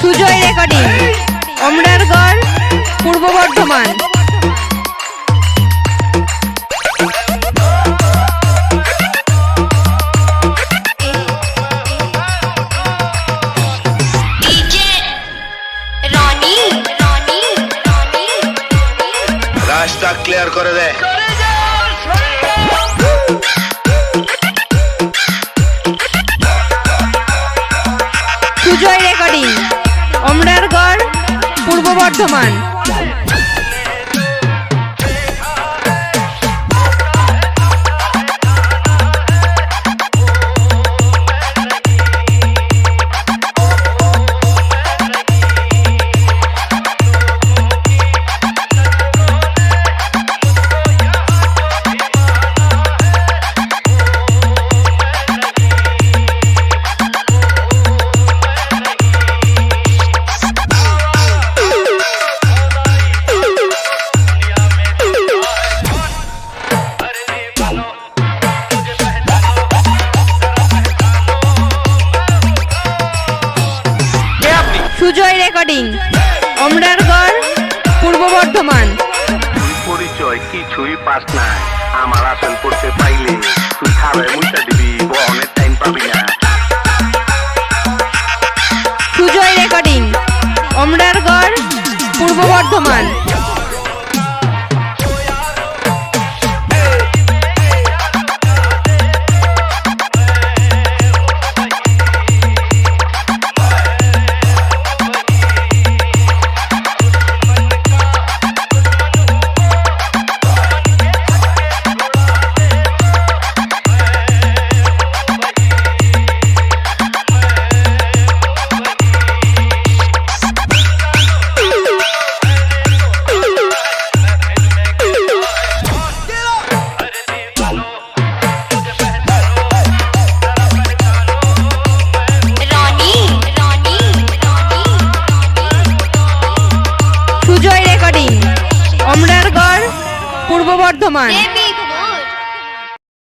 Sujoy recording Amrargarh পূর্ব বর্ধমান। রাস্তা clear করে দেয় পূর্ব বর্ধমান। সুজয় রেকর্ডিং। অমরারগড় পূর্ব বর্ধমান। পরিচয় কিছুই পাস না আমার আসল করতে পাইলে তুই খাবে মুইটা দিবি বহনের টাইম পাবি না। সুজয় রেকর্ডিং অমরারগড় পূর্ব বর্ধমান। পূর্ব বর্ধমান